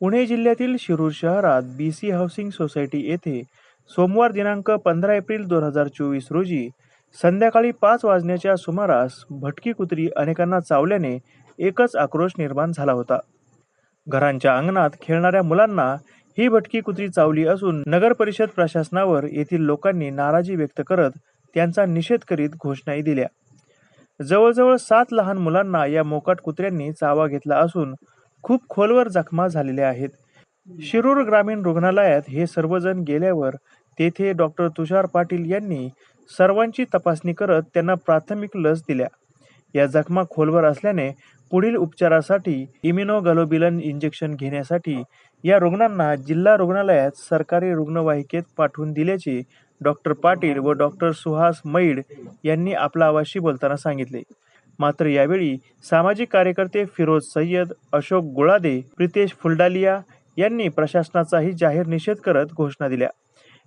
पुणे जिल्ह्यातील शिरूर शहरात बी C housing society येथे सोमवार दिनांक पंधरा एप्रिल दोन हजार चोवीस रोजी संध्याकाळी पाच वाजण्याच्या सुमारास भटकी कुत्री अनेकांना चावल्याने एकच आक्रोश निर्माण झाला होता. घरांच्या अंगणात खेळणाऱ्या मुलांना ही भटकी कुत्री चावली असून नगर परिषद प्रशासनावर येथील लोकांनी नाराजी व्यक्त करत त्यांचा निषेध करीत घोषणाही दिल्या. जवळजवळ सात लहान मुलांना या मोकाट कुत्र्यांनी चावा घेतला असून खूप खोलवर जखमा झालेल्या आहेत. शिरूर ग्रामीण रुग्णालयात हे सर्वजण गेल्यावर तेथे डॉक्टर तुषार पाटील यांनी सर्वांची तपासणी करत त्यांना प्राथमिक लस दिल्या. या जखमा खोलवर असल्याने पुढील उपचारासाठी इम्युनोगलोबिलन इंजेक्शन घेण्यासाठी या रुग्णांना जिल्हा रुग्णालयात सरकारी रुग्णवाहिकेत पाठवून दिल्याचे डॉक्टर पाटील व डॉक्टर सुहास मैड यांनी आपला आवाशी बोलताना सांगितले. मात्र यावेळी सामाजिक कार्यकर्ते फिरोज सय्यद अशोक गुळादे प्रितेश फुलडालिया यांनी प्रशासनाचाही जाहीर निषेध करत घोषणा दिल्या.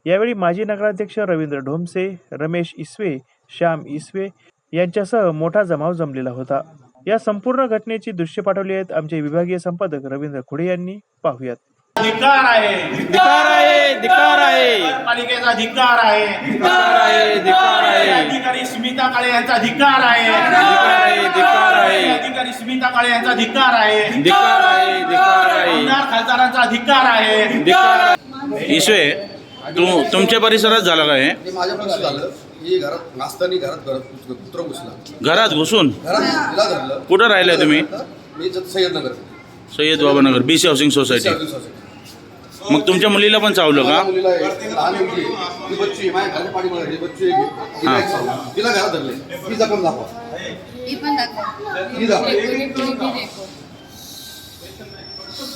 यावेळी माजी नगराध्यक्ष रवींद्र ढोमसे रमेश इसवे श्याम इसवे यांच्यासह मोठा जमाव जमलेला होता. या संपूर्ण घटनेची दृश्य पाठवली आहेत आमचे विभागीय संपादक रवींद्र खुडे यांनी. पाहुयात. धिक्कार आहे धिकार आहे धिकार आहे पालिकेचा धिक्कार आहे धिकार आहे धिकार आहे अधिकारी स्मिता काळे यांचा धिक्कार आहे धिकार आहे धिकार आहे अधिकारी स्मिता काळे यांचा धिक्कार आहे धिकार आहे धिकार आहे आमदार खासदारांचा धिक्कार आहे धिकार ईश्वे तू तुमच्या परिसरात झालं काय हे? माझ्या झालं ही घरात नाचताना घरात घरात कुत्र घुसला घरात घुसून घरात कुठं राहिलाय तुम्ही मी Sayyad Babanagar B C housing society मग तुमच्या मुलीला पण चावलं का? मुलीला एक लहान मुलगी आहे. ती बच्ची आहे. माझ्या घराच्या पाठीमागे आहे. ती बच्ची आहे. तिला एक चावलं. तिला घरात धरले ती जखम दाखवा. ये पण दाखव. ती दाखवा देखो देखो देखो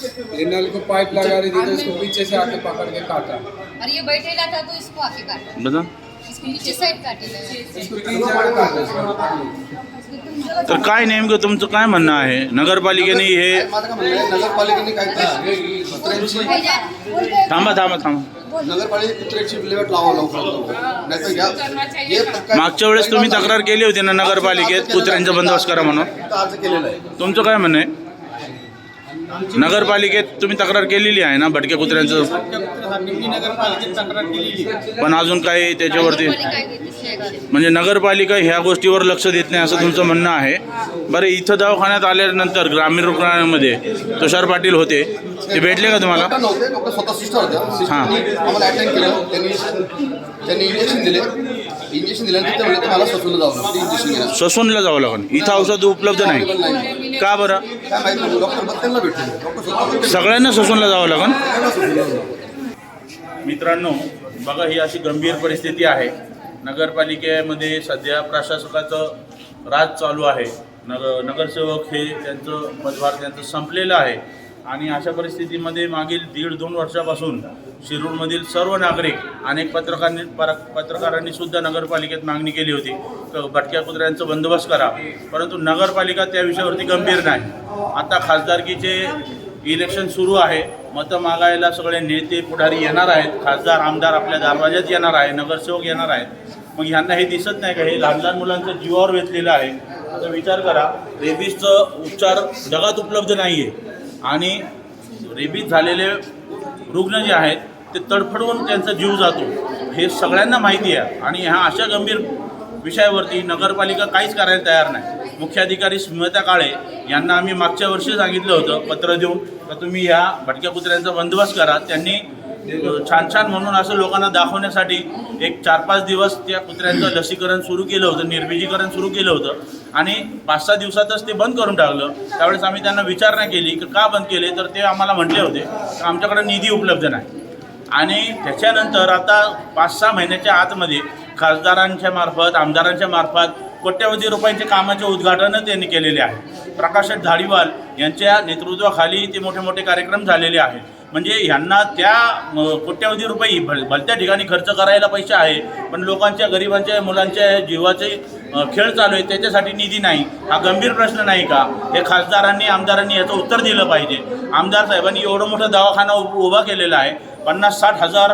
देखो ये नल को पाइप लगा रही थी तो इसको पीछे से आके पकड़ के काटा. और ये बैठेला था तो इसको आके काटा. बघा इसको नीचे साइड काटेला. इसको तीन जगह काटा. इसको तर काय नेमकं तुमचं काय म्हणणं आहे? नगरपालिकेने हे माझं काय म्हणणं आहे? नगरपालिकेने काय केलं कुत्र्यांची थांबा थांबा थांबा. नगरपालिकेने कुत्र्याची विल्हेवाट लावा लवकर नाही तर या हे प्रकार- मागच्या वेळेस तुम्ही तक्रार केली होती ना नगरपालिकेत कुत्र्यांचा बंदोबस्त करा म्हणून? इथं अर्ज केलेला आहे. तुमचं काय म्हणणं आहे? नगरपालिकेत तुम्ही तक्रार केलेली आहे ना? भटक्या कुत्र्यांचं? पण अजून काही त्याच्यावरती म्हणजे नगरपालिका ह्या गोष्टीवर लक्ष देत नाही असं तुमचं म्हणणं आहे. बरं इथं दवाखान्यात आल्यानंतर ग्रामीण रुग्णालयामध्ये तुषार पाटील होते. ते भेटले का तुम्हाला? डॉक्टर नव्हते डॉक्टर स्वतः सिस्टर होत्या हां. सिस्टरनी आम्हाला अटेंड केलं. त्यांनी त्यांनी इंजेक्शन दिले. इंजेक्शन दिल्यानंतर ते म्हणले तुम्हाला इंजेक्शन जावं लागेल. इथं औषध उपलब्ध नाही. का बरं? काय माहिती डॉक्टर भेटले डॉक्टर स्वतः सगळ्यांना ससूनला जावं लागेल मित्रांनो बघा ही अशी गंभीर परिस्थिती आहे. नगरपालिकेमध्ये सध्या प्रशासकाचं राज चालू आहे. नग नगरसेवक हे त्यांचं पदभार त्यांचं संपलेलं आहे. आणि अशा परिस्थितीमध्ये मागील दीड दोन वर्षापासून शिरूरमधील सर्व नागरिक अनेक पत्रकारांनी पर पत्रकारांनी सुद्धा नगरपालिकेत मागणी केली होती. भटक्या कुत्र्यांचं बंदोबस्त करा. परंतु नगरपालिका त्या विषयावरती गंभीर नाही. आता खासदारकीचे इलेक्शन सुरू आहे. मतं मागायला सगळे नेते पुढारी येणार आहेत. खासदार आमदार आपल्या दरवाज्यात येणार आहे. नगरसेवक येणार आहेत. मग ह्यांना हे दिसत नाही का? हे लहान लहान मुलांचं जीवावर वेचलेलं आहे. आता विचार करा रेबीजचं उपचार जगात उपलब्ध नाही आहे आणि रेबीज झालेले रुग्ण जे आहेत ते तडफडवून त्यांचा जीव जातो. हे सगळ्यांना माहिती आहे. आणि ह्या अशा गंभीर विषयावरती नगरपालिका काहीच करायला तयार नाही. मुख्याधिकारी स्मिता काळे यांना आम्ही मागच्या वर्षी सांगितलं होतं पत्र देऊन का तुम्ही ह्या भटक्या कुत्र्यांचा बंदोबस्त करा. त्यांनी छान छान म्हणून असं लोकांना दाखवण्यासाठी एक चार पाच दिवस त्या कुत्र्यांचं लसीकरण सुरू केलं होतं निर्बीजीकरण सुरू केलं होतं. आणि पाच सहा दिवसातच ते बंद करून टाकलं. त्यावेळेस आम्ही त्यांना विचारणा केली की का बंद केले? तर ते आम्हाला म्हटले होते आमच्याकडे निधी उपलब्ध नाही. आणि त्याच्यानंतर आता पाच सहा महिन्याच्या आतमध्ये खासदारांच्या मार्फत आमदारांच्या मार्फत कोट्यवधी रुपयांचे कामाचे उद्घाटनं त्यांनी केलेले आहे. प्रकाश धाडीवाल यांच्या नेतृत्वाखाली ते मोठे मोठे कार्यक्रम झालेले आहेत. म्हणजे ह्यांना त्या कोट्यवधी रुपये भल भलत्या ठिकाणी खर्च करायला पैसे आहे पण लोकांच्या गरिबांच्या मुलांच्या जीवाचे खेळ चालू आहे त्याच्यासाठी निधी नाही. हा गंभीर प्रश्न नाही का? हे खासदारांनी आमदारांनी याचं उत्तर दिलं पाहिजे. आमदार साहेबांनी एवढं मोठं दवाखाना उभा केलेला आहे. पन्नास साठ हजार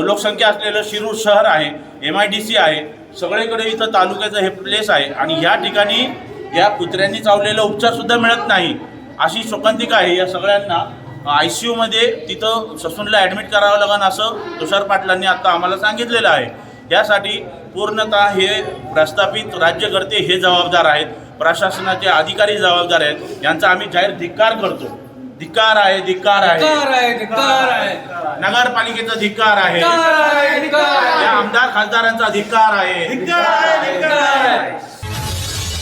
लोकसंख्या असलेलं शिरूर शहर आहे एम आय डी सी आहे सगळीकडे इथं तालुक्याचं हे प्लेस आहे आणि ह्या ठिकाणी या कुत्र्यांनी चावलेला उपचारसुद्धा मिळत नाही. अशी शोकांतिका आहे या सगळ्यांना. आय सी यूमध्ये तिथं ससूनला ॲडमिट करावं लागेल असं तुषार पाटलांनी आता आम्हाला सांगितलेलं आहे. यासाठी पूर्णतः हे प्रस्थापित राज्यकर्ते हे जबाबदार आहेत. प्रशासनाचे अधिकारी जबाबदार आहेत. यांचा आम्ही जाहीर धिक्कार करतो. धिक्कार आहे धिक्कार आहे. नगरपालिकेचा धिक्कार आहे. धिक्कार आहे धिक्कार आहे. या आमदार खासदारांचा आहे. धिक्कार आहे.